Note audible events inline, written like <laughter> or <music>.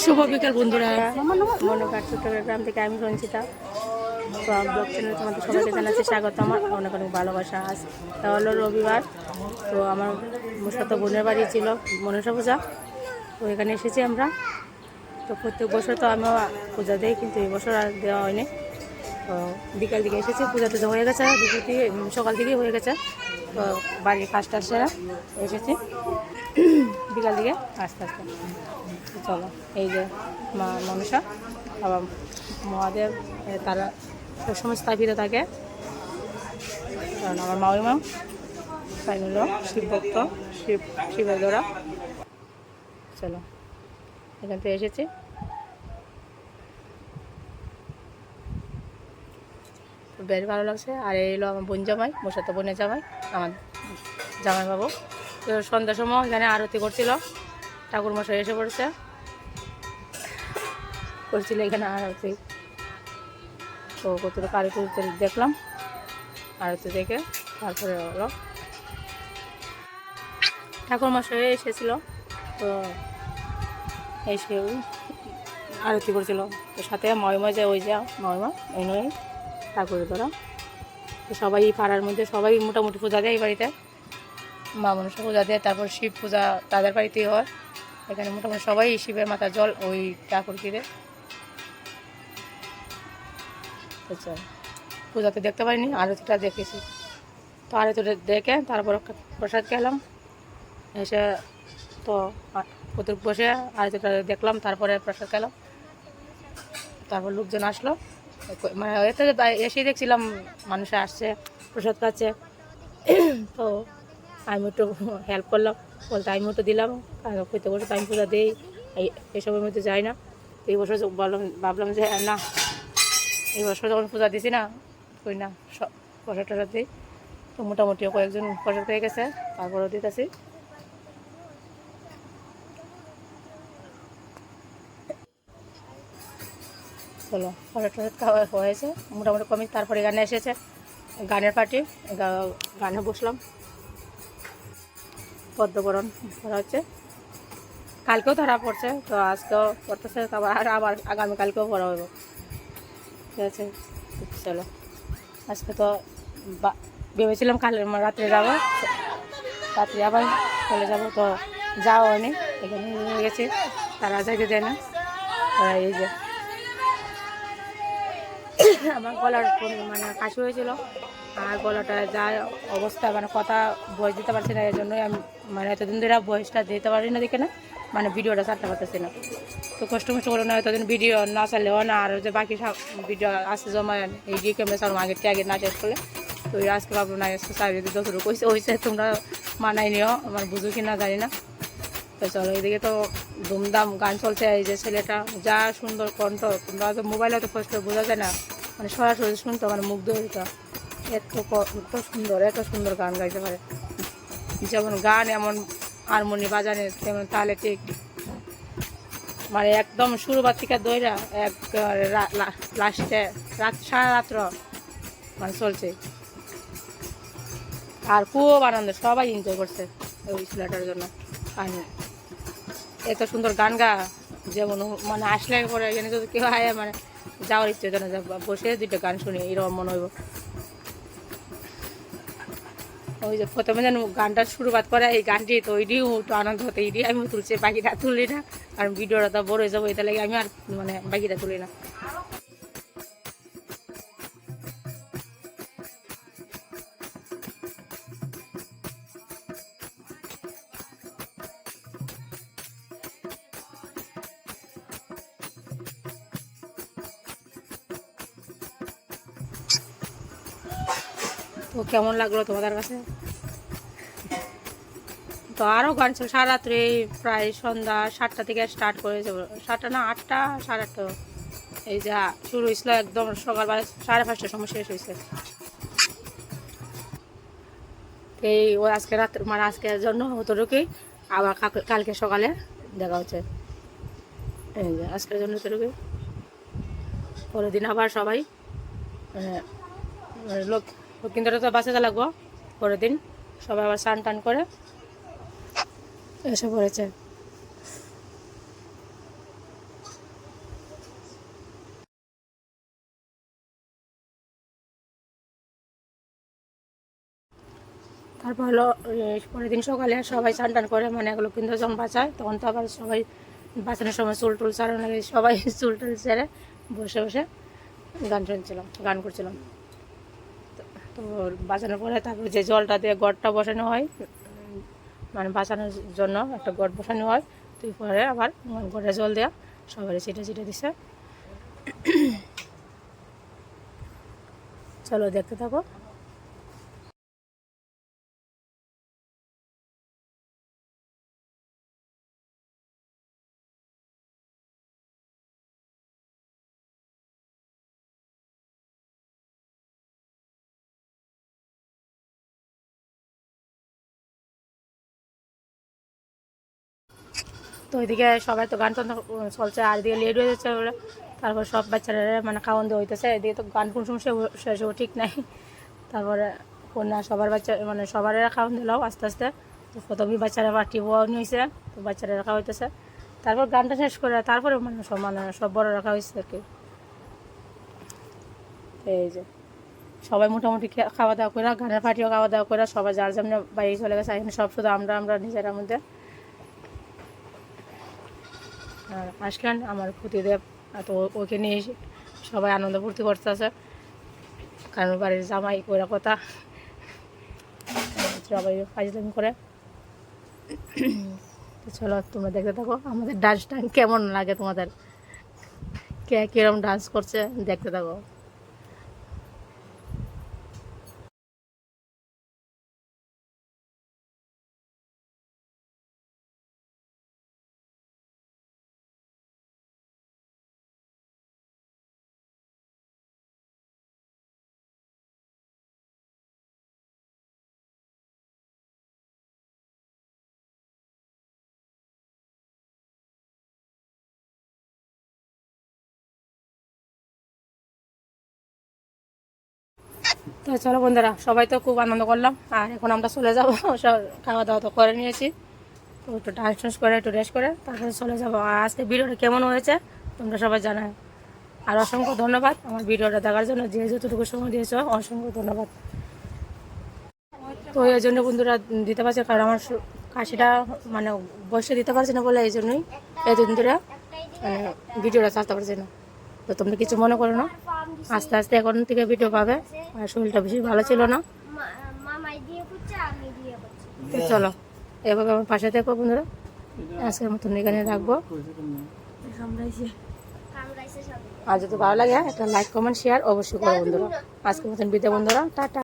শুভ বিকাল, বন্ধুরা। মনোকার চট্টগ্রাম থেকে আমি রঞ্জিতা। তো ব্লগ চ্যানেলে তোমাদের সবাইকে জানাচ্ছি স্বাগত। আমার অনেক অনেক ভালোবাসা। আজ তা হলো রবিবার, তো আমার মুসাত বোনের বাড়ি ছিল মনসা পূজা। তো এখানে এসেছি আমরা। তো প্রত্যেক বছর তো আমিও পূজা দিই, কিন্তু এই বছর আর দেওয়া হয়নি। তো বিকাল দিকে এসেছি পূজা টুজা হয়ে গেছে, দুপুর থেকে, সকাল থেকেই হয়ে গেছে। তো বাড়ির কাজটা সেরা এসেছি। বিকাল দিকে? আস্তে আস্তে। চলো, এই যে মা মনসা আবার মহাদেব তারা সবসময় স্থাপিত থাকে। কারণ আমার মাউরিমা তাই হল শিব ভক্ত শিব, শিবের দ্বারা চলো, এখান থেকে এসেছি। বেশ ভালো লাগছে। আর এই হলো আমার বোন জামাই মোর সাথে বোনের জামাই, আমার জামাই বাবু তো সন্ধ্যার সময় এখানে আরতি করছিল। ঠাকুর মশাই এসে পড়েছে। করছিল এখানে আরতি। তো কতটা কারিগর দেখলাম। আরতি দেখে তারপরে হলো। ঠাকুর মশাই এসেছিল। তো এসে আরতি করছিল। তো সাথে ময়মা যে ওই যা ময়মা এই নয়, ঠাকুরের দ্বারা। তো সবাই পাড়ার মধ্যে সবাই মোটামুটি পূজা দেয় এই বাড়িতে। মা মনসা পূজা দেয়, তারপর শিব পূজা তাদের বাড়িতেই হয়। এখানে মোটামুটি সবাই শিবের মাথা জল ওই ঠাকুর আচ্ছা পূজাতে দেখতে পাইনি আরতিটা দেখেছি। তো আরতিটা দেখে তারপর প্রসাদ খেলাম। এসে তো কত বসে আরতিটা দেখলাম, তারপরে প্রসাদ খেলাম। তারপর লোকজন আসলো। মানে এতে এসেই দেখছিলাম মানুষে আসছে, প্রসাদ খাচ্ছে। তো আমি একটু হেল্প করলাম। বলতে আমি একটু দিলাম। আর প্রত্যেক বছর আমি পূজা দিই। এসবের মধ্যে যাই না। এই বছর বললাম, ভাবলাম যে না। এই বছর যখন পূজা দিছি না, কই না, সব প্রসাদ টসাদ দিই। তো মোটামুটি কয়েকজন প্রসাদ পেয়ে গেছে। তারপরেও দিতেছি। চলো, প্রসাদ টসাদ খাওয়া হয়েছে। মোটামুটি কমই তারপরে গানে এসেছে। গানের পার্টি গানে বসলাম। পদ্মবরণ করা হচ্ছে। কালকেও ধরা পড়ছে, তো আজকেও পড়তেছে তারপর আর আবার আগামীকালকেও পড়া হবে ঠিক আছে, চলো। আজকে তো ভেবেছিলাম কাল রাত্রে যাব, রাত্রে আবার চলে যাব, তো যাওয়া হয়নি। এখানে গেছে, তারা যাইতে দেয় না। এই যে আমার গলার মানে কাশি হয়েছিল। আর গলাটা যা অবস্থা মানে কথা বয়স দিতে পারছি না এই জন্যই আমি মানে এতদিন ধরে বয়সটা দিতে পারি না দেখে না মানে ভিডিওটা ছাড়তে পারতেছি না। তো কষ্ট মষ্ট করে না এতদিন ভিডিও না চালেও না, আর যে বাকি সব ভিডিও আসে জমা এই গিয়ে ক্যামেরা সার আগের থেকে আগে না শেষ করলে, তো এই আজকে ভাবলো না, আজকে সাহেব যদি যতটুকু কইছে হয়েছে তোমরা মানাই নিও, আমার বুঝো কি না জানি না। তো চলো, এদিকে তো ধুমধাম গান চলছে, এই যে ছেলেটা যা সুন্দর কণ্ঠ, তোমরা তো মোবাইলে তো ফার্স্ট বোঝা যায় না। মানে সরাসরি শুনতো মানে মুগ্ধ হইত এত এত সুন্দর এত সুন্দর গান গাইতে পারে। যেমন গান, এমন হারমোনি বাজানে তেমন তাহলে ঠিক মানে একদম শুরুবার থেকে দইরা এক লাস্টে রাত, সারা রাত্র মানে চলছে। আর খুব আনন্দ, সবাই এনজয় করছে ওই ছেলেটার জন্য। আর এত সুন্দর গান গা, যেমন মানে আসলে পরে এখানে যদি কেউ আয় মানে যাওয়ার ইচ্ছে হতো না বসে দুইটা গান শুনি, এরকম মনে হইব। ওই যে প্রথমে যেন গানটা শুরুবাত করে, এই গানটি তো ওইটিও একটু আনন্দ হতো এইটি আমি তুলছি, বাকিটা তুলি না, কারণ ভিডিওটা তো বড় হয়ে যাব এটা লাগে আমি আর মানে বাকিটা তুলি না। তো কেমন লাগল তোমাদের কাছে? তো আরও গান ছিল সারা রাত্রে প্রায় সন্ধ্যা সাতটা থেকে স্টার্ট করে যাব সাতটা না আটটা সাড়ে আটটা। এই যা শুরু হয়েছিল একদম সকালবেলা সাড়ে পাঁচটার সময় শেষ হয়েছে। এই ওই আজকে রাত্রে মানে আজকের জন্য অতটুকুই। আবার কালকে সকালে দেখা হচ্ছে। এই যে আজকের জন্য অতটুকুই। পরের দিন আবার সবাই আহ, কিন্তু এটা তো বাঁচাতে লাগবো পরের দিন সবাই আবার স্নান টান করে এসে পড়েছে। তারপর হলো পরের দিন সকালে সবাই স্নান টান করে মানে এগুলো কিন্তু যখন বাঁচায়, তখন তো আবার সবাই বাঁচানোর সময় চুল টুল সারানো লাগে, সবাই চুল টুল সেরে বসে বসে গান শুনছিলাম, গান করছিলাম। তো- বাঁচানোর পরে তারপর যে জলটা দিয়ে গড়টা বসানো হয় মানে বাঁচানোর জন্য একটা গড় বসানো হয় তুই পরে আবার গড়ে জল দেওয়া সবারই ছিটে ছিটে দিছে। চলো দেখতে থাকো। তো ওইদিকে সবাই তো গান টান চলছে, আর এদিকে লেট হয়ে যাচ্ছে তারপর সব বাচ্চারা মানে খাওয়ান দেওয়া হইতেছে, এদিকে তো গান কোন সময় শেষ ঠিক নাই। তারপরে কন্যা সবার বাচ্চা মানে সবার খাওয়ান দিলাম আস্তে আস্তে। তো প্রথমেই বাচ্চারা পার্টি বোয়ান হয়েছে তো বাচ্চারা রাখা হইতেছে। তারপর গানটা শেষ করে তারপরে মানে সব মানে সব বড় রাখা হয়েছে আর কি। এই যে সবাই মোটামুটি খাওয়া দাওয়া করে গানের পার্টিও খাওয়া দাওয়া করে সবাই যার যেমন বাইরে চলে গেছে, এখানে সব শুধু আমরা আমরা নিজেরা মধ্যে। আসলেন, আমার প্রতিদেব তো ওকে নিয়ে সবাই আনন্দ ফুর্তি করতেছে। কারণ বাড়ির জামাই কইরা কথা। সবাই ফাইজলামি করে। তো চলো, তোমরা দেখতে থাকো, আমাদের ডান্স ডান্সটা কেমন লাগে তোমাদের? কে কীরকম ডান্স করছে, দেখতে থাকো। তো চলো বন্ধুরা, সবাই তো খুব আনন্দ করলাম। আর এখন আমরা চলে যাব। <laughs> সব খাওয়া দাওয়া তো করে নিয়েছি। তো একটু ডান্স টান্স করে, একটু রেস্ট করে, তারপরে চলে যাব। আর আজকে ভিডিওটা কেমন হয়েছে, তোমরা সবাই জানাও। আর অসংখ্য ধন্যবাদ আমার ভিডিওটা দেখার জন্য, যে যতটুকু সময় দিয়েছ, অসংখ্য ধন্যবাদ। তো এই জন্য বন্ধুরা, দিতে পারছে কারণ আমার কাশিটা মানে বসে দিতে পারছে না বলে এই জন্যই। এই দিন ধরে মানে ভিডিওটা ছাড়তে পারছে না। তো তোমরা কিছু মনে করো না। আস্তে আস্তে এখন থেকে ভিডিও পাবে। আর শরীরটা বেশি ভালো ছিল না। চলো, এভাবে আমার পাশে থেকো বন্ধুরা। আজকের মতন এখানে রাখব। আর যদি ভালো লাগে, একটা লাইক কমেন্ট শেয়ার অবশ্যই করো বন্ধুরা। আজকের মতন বিদায় বন্ধুরা। টাটা।